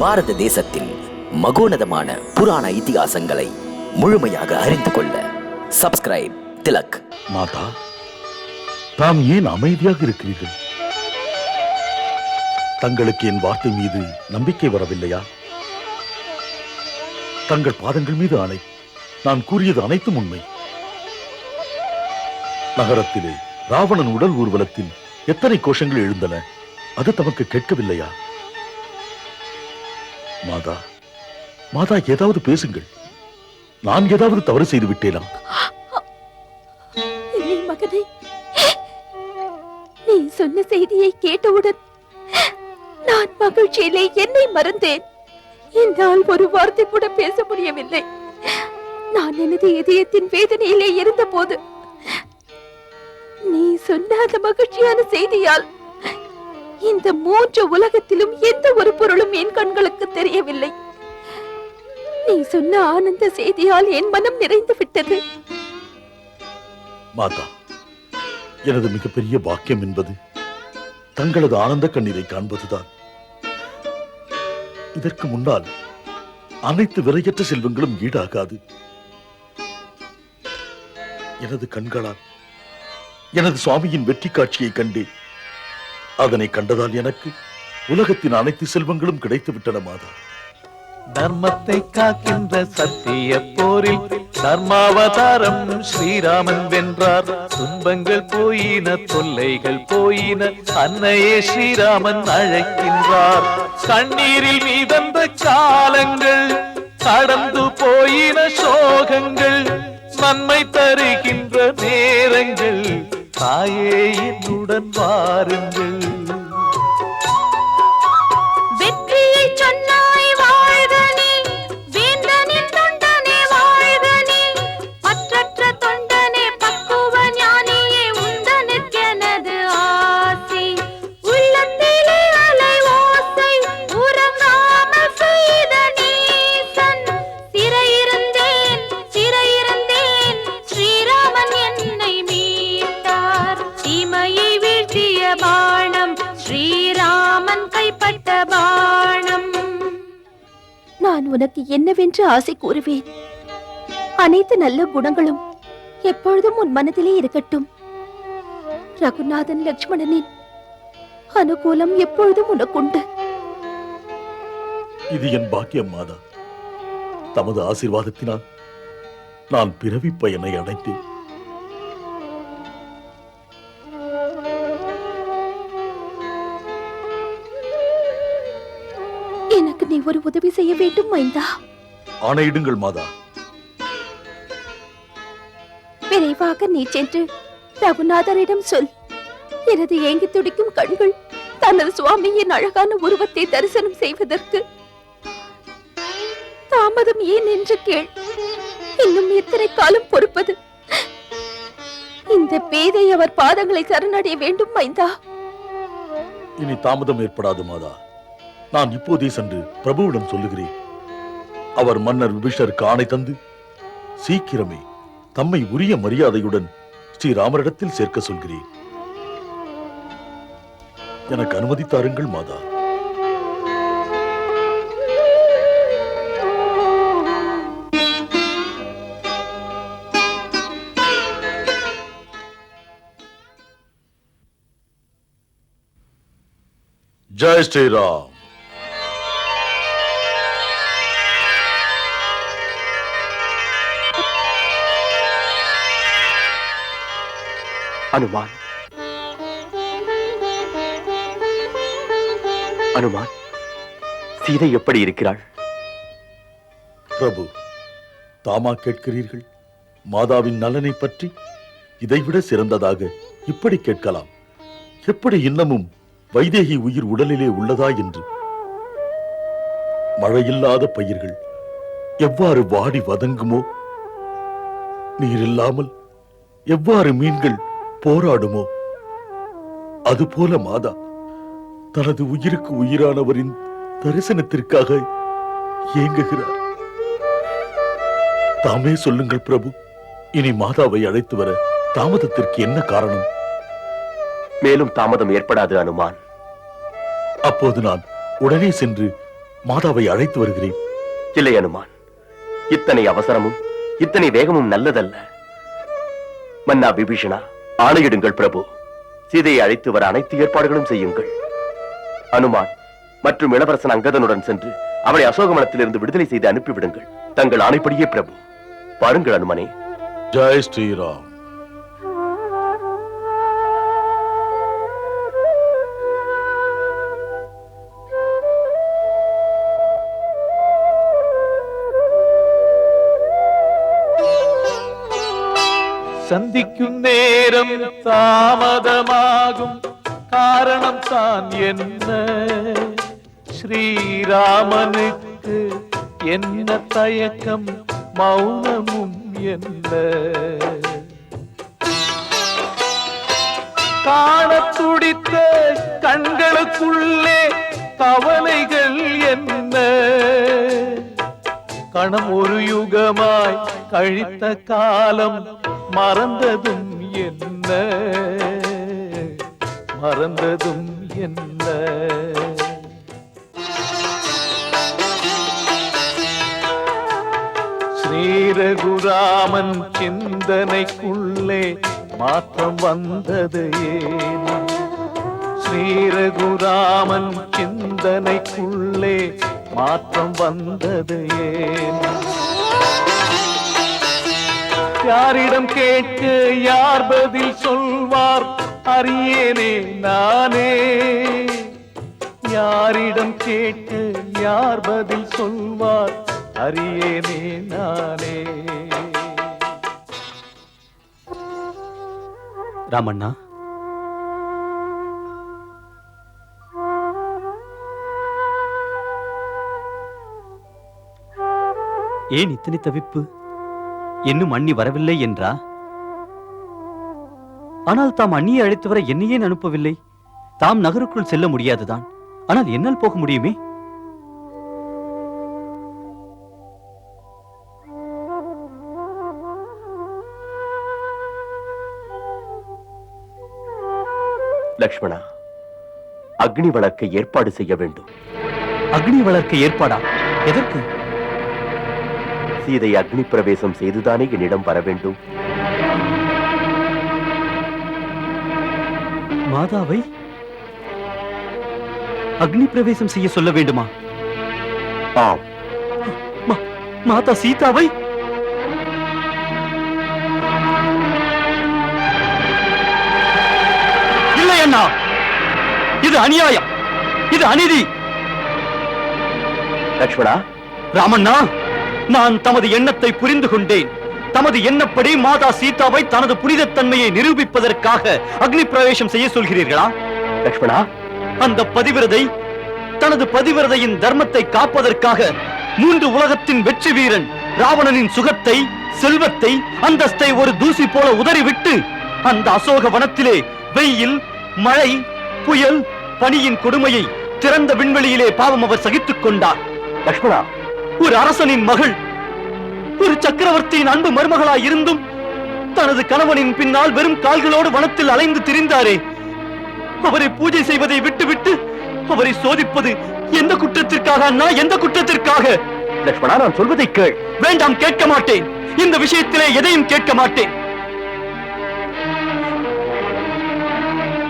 பாரத தேசத்தின் மகோனதமான புராண இதிகாசங்களை முழுமையாக அறிந்து கொள்ள சப்ஸ்கிரைப் திலக். மாதா தாம் ஏன் அமைதியாக இருக்கிறீர்கள்? தங்களுக்கு என் வார்த்தை மீது நம்பிக்கை வரவில்லையா? தங்கள் பாதங்கள் மீது ஆணை. நான் கூறியது அனைத்தும் உண்மை. நகரத்திலே ராவணன் உடல் ஊர்வலத்தில் எத்தனை கோஷங்கள் எழுந்தன? அது தமக்கு கேட்கவில்லையா? மாதா மாதா ஏதாவது பேசுங்கள். நான் ஏதாவது தவறு செய்து விட்டேனா? இல்லை மகனே. நீ சொன்ன செய்தியை கேட்டவுடன் நான் மகிழ்ச்சியிலே என்னை மறந்தேன். என்னால் ஒரு வார்த்தை கூட பேச முடியவில்லை. நான் எனது இதயத்தின் வேதனையிலே இருந்தபோது நீ சொன்ன அந்த மகிழ்ச்சியான செய்தியால் இந்த மூன்று உலகத்திலும் எந்த ஒரு பொருளும் என் கண்களுக்கு தெரியவில்லை. நீ சொன்ன ஆனந்த செய்தியால் என் மனம் நிறைந்து விட்டது. மாதா எனது மிகப்பெரிய பாக்கியம் என்பது தங்களது ஆனந்த கண்ணீரை காண்பதுதான். இதற்கு முன்னால் அனைத்து விரையற்ற செல்வங்களும் ஈடாகாது. எனது கண்களால் எனது சுவாமியின் வெற்றி காட்சியை கண்டேன் அதனை கண்டதால் எனக்கு உலகத்தின் அனைத்து செல்வங்களும் கிடைத்து விட்டன மாதா. தர்மத்தை காக்கின்ற சத்திய போரில் தர்மாவதாரம் ஸ்ரீராமன் வென்றார். துன்பங்கள் போயின தொல்லைகள் போயின அன்னையே ஸ்ரீராமன் அழைக்கின்றார். கண்ணீரில் மீதந்த காலங்கள் கடந்து போயின சோகங்கள் நன்மை தருகின்ற நேரங்கள் தாயே என்னுடன் வாருங்கள். நான் உனக்கு என்னவென்று ஆசை கூறுவேன். அனைத்து நல்ல குணங்களும் எப்பொழுதும் உன் மனதிலே இருக்கட்டும். ரகுநாதன் லக்ஷ்மணனின் அனுகூலம் எப்பொழுதும் உனக்குண்டு. இது என் பாக்கியம் மாதா. தமது ஆசீர்வாதத்தினால் நான் பிறவி பயனை அடைந்தேன். எனக்கு நீ ஒரு உதவி செய்ய வேண்டும் மைந்தா. ஆணையிடுங்கள் மாதா. விரைவாக நீ சென்று ரகுநாதரிடம் சொல். எனது ஏங்கி துடிக்கும் கண்கள் தனது சுவாமியின் அழகான உருவத்தை தரிசனம் செய்வதற்கு. தாமதம் ஏன் என்று கேள். இன்னும் எத்தனை காலம் பொறுப்பது? இந்த பேதை அவர் பாதங்களை சரணடைய வேண்டும் மைந்தா. இனி தாமதம் ஏற்படாது மாதா. நான் இப்போதே சென்று பிரபுவிடம் சொல்லுகிறேன். அவர் மன்னர் விபிஷருக்கு ஆணை தந்து சீக்கிரமே தம்மை உரிய மரியாதையுடன் ஸ்ரீராமரிடத்தில் சேர்க்க சொல்கிறேன். எனக்கு அனுமதி தாருங்கள் மாதா. ஜெய் ஸ்ரீராம். அனுமான். அனுமான் சீதை எப்படி இருக்கிறாள்? பிரபு தாமா கேட்கிறீர்கள்? மாதாவின் நலனை பற்றி இதைவிட சிறந்ததாக இப்படி கேட்கலாம். எப்படி இன்னமும் வைதேகி உயிர் உடலிலே உள்ளதா என்று? மழையில்லாத பயிர்கள் எவ்வாறு வாடி வதங்குமோ? நீரில்லாமல் எவ்வாறு மீன்கள் போராடுமோ? அதுபோல மாதா தனது உயிருக்கு உயிரானவரின் தரிசனத்திற்காக ஏங்குகிறார் தாமே சொல்லுங்கள் பிரபு இனி மாதாவை அழைத்து வர தாமதத்திற்கு என்ன காரணம்? மேலும் தாமதம் ஏற்படாது அனுமான். அப்போது நான் உடனே சென்று மாதாவை அழைத்து வருகிறேன். இல்லை அனுமான். இத்தனை அவசரமும் இத்தனை வேகமும் நல்லதல்ல. மன்னா விபீஷணா ஆணையிடுங்கள் பிரபு. சீதையை அழைத்து வர அனைத்து ஏற்பாடுகளும் செய்யுங்கள். அனுமான் மற்றும் இளவரசன் அங்கதனுடன் சென்று அவளை அசோகமனத்திலிருந்து விடுதலை செய்து அனுப்பிவிடுங்கள். தங்கள் ஆணைப்படியே பிரபு. பாருங்கள் அனுமனே. ஜெய் ஸ்ரீராம். சந்திக்கும் நேரம் தாமதமாகும். காரணம் தான் என்ன? ஸ்ரீராமனுக்கு என்ன தயக்கம்? மௌனமும் என்ன? காண துடித்த கண்களுக்குள்ளே கவலைகள் என்ன? கணம் ஒரு யுகமாய் கழித்த காலம் மறந்ததும் என்ன? மறந்ததும் என்ன? ஸ்ரீரகுராமன் சிந்தனைக்குள்ளே மாற்றம் வந்தது ஏன்? ஸ்ரீரகுராமன் சிந்தனைக்குள்ளே மாற்றம் வந்தது ஏன்? யாரிடம் கேட்க யார் பதில் சொல்வார்? அறியேனே நானே. யாரிடம் கேட்க யார் பதில் சொல்வார்? அறியேனே நானே. ராமண்ணா. ஏன் இத்தனை தவிப்பு? இன்னும் அண்ணி வரவில்லை என்றா? ஆனால் தாம் அண்ணியை அழைத்து வர என்னையே அனுப்பவில்லை? தாம் நகருக்குள் செல்ல முடியாதுதான். ஆனால் என்னால் போக முடியுமே? லக்ஷ்மணா அக்னி வளர்க்க ஏற்பாடு செய்ய வேண்டும். அக்னி வளர்க்க ஏற்பாடா? எதற்கு? சீதை அக்னி பிரவேசம் செய்துதானே என்னிடம் வர வேண்டும்? மாதாவை? அக்னி பிரவேசம் செய்ய சொல்ல வேண்டுமா? ஆம். மாதா சீதாவை? இல்லை அண்ணா. இது அநியாயம். இது அநீதி. லக்ஷ்மணா? ராமண்ணா? நான் தமது எண்ணத்தை புரிந்து கொண்டேன். தமது எண்ணப்படி மாதா சீதாவை தனது புனித தன்மையை நிரூபிப்பதற்காக அக்னி பிரவேசம் செய்ய சொல்கிறீர்களா? லக்ஷ்மணா அந்த பதிவிரதை தனது பதிவிரதையின் தர்மத்தை காப்பதற்காக மூன்று உலகத்தின் வெற்றி வீரன் ராவணனின் சுகத்தை செல்வத்தை அந்தஸ்தை ஒரு தூசி போல உதறிவிட்டு அந்த அசோக வனத்திலே வெயில் மழை புயல் பனியின் கொடுமையை திறந்த விண்வெளியிலே பாவம் அவர் சகித்துக் கொண்டார். லக்ஷ்மணா ஒரு அரசனின் மகள் ஒரு சக்கரவர்த்தியின் அன்பு மருமகளாய் இருந்தும் தனது கணவனின் பின்னால் வெறும் கால்களோடு வனத்தில் அலைந்து திரிந்தாரே. அவரை பூஜை செய்வதை விட்டுவிட்டு அவரை சோதிப்பது எந்த குற்றத்திற்காக அண்ணா? எந்த குற்றத்திற்காக? லட்சுமணா நான் சொல்வதை கேள். வேண்டாம் கேட்க மாட்டேன். இந்த விஷயத்திலே எதையும் கேட்க மாட்டேன்.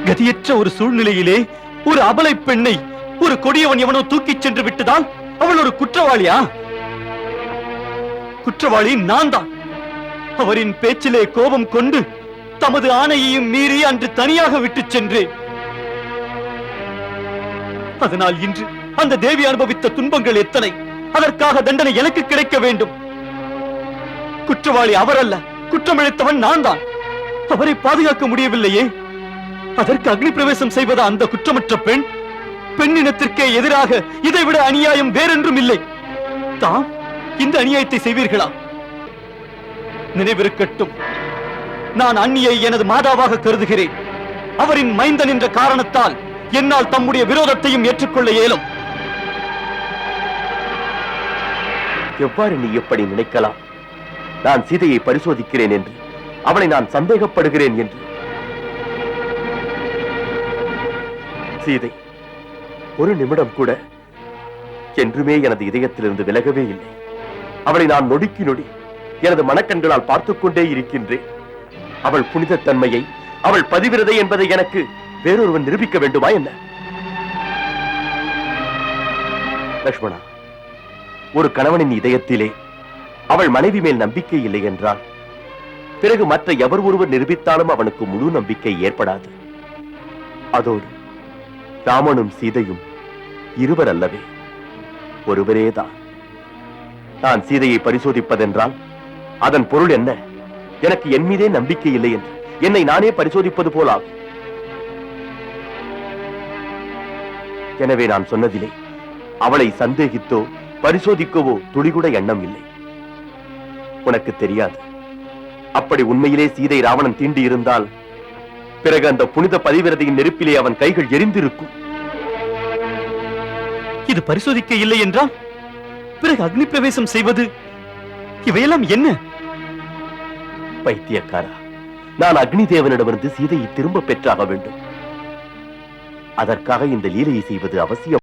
கதியற்ற ஒரு சூழ்நிலையிலே ஒரு அபலை பெண்ணை ஒரு கொடியவன் எவனோ தூக்கிச் சென்று விட்டுதான் அவள் ஒரு குற்றவாளியா? குற்றவாளி நான் தான் அவரின் பேச்சிலே கோபம் கொண்டு தமது ஆணையையும் மீறி அன்று தனியாக விட்டு சென்றேன். அதனால் இன்று அந்த தேவி அனுபவித்த துன்பங்கள் எத்தனை? அதற்காக தண்டனை எனக்கு கிடைக்க வேண்டும். குற்றவாளி அவரல்ல அல்ல குற்றமிழைத்தவன் நான் தான் அவரை பாதுகாக்க முடியவில்லையே? அதற்கு அக்னி பிரவேசம் செய்வதா அந்த குற்றமற்ற பெண்? பெண்ணினத்திற்கே எதிராக இதைவிட அநியாயம் வேறென்றும் இல்லை. தாம் இந்த அநியாயத்தை செய்வீர்களா? நினைவிருக்கட்டும். நான் அண்ணியை எனது மாதாவாக கருதுகிறேன். அவரின் மைந்தன் என்ற காரணத்தால் என்னால் தம்முடைய விரோதத்தையும் ஏற்றுக்கொள்ள இயலும். எவ்வாறு நீ எப்படி நினைக்கலாம்? நான் சீதையை பரிசோதிக்கிறேன் என்று அவளை நான் சந்தேகப்படுகிறேன் என்று. சீதை ஒரு நிமிடம் கூட என்றுமே எனது இதயத்திலிருந்து விலகவே இல்லை. அவளை நான் நொடிக்கு நொடி எனது மனக்கண்களால் பார்த்துக் கொண்டே இருக்கின்றேன். அவள் புனிதத் தன்மையை அவள் பதிவிரதை என்பதை எனக்கு வேறொருவன் நிரூபிக்க வேண்டுமா என்ன? லக்ஷ்மணா ஒரு கணவனின் இதயத்திலே அவள் மனைவி மேல் நம்பிக்கை இல்லை என்றால் பிறகு மற்ற எவர் ஒருவர் நிரூபித்தாலும் அவனுக்கு முழு நம்பிக்கை ஏற்படாது. அதோடு ராமனும் சீதையும் இருவர் அல்லவே ஒருவரேதான். நான் சீதையை பரிசோதிப்பதென்றால் அதன் பொருள் என்ன? எனக்கு என் மீதே நம்பிக்கை இல்லை என்று. என்னை நானே பரிசோதிப்பது போலாகும் எனவே நான் சொன்னதிலே அவளை சந்தேகித்தோ பரிசோதிக்கவோ துளிகூட எண்ணம் இல்லை. உனக்கு தெரியாது. அப்படி உண்மையிலே சீதை ராவணன் தீண்டி இருந்தால் பிறகு அந்த புனித பதிவிரதையின் நெருப்பிலே அவன் கைகள் எரிந்திருக்கும். இது பரிசோதிக்க இல்லை என்றால்? பிறகு அக்னி பிரவேசம் செய்வது? இவையெல்லாம் என்ன? பைத்தியக்காரா நான் அக்னி தேவனிடமிருந்து சீதையை திரும்ப பெற்றாக வேண்டும். அதற்காக இந்த லீலையை செய்வது அவசியம்.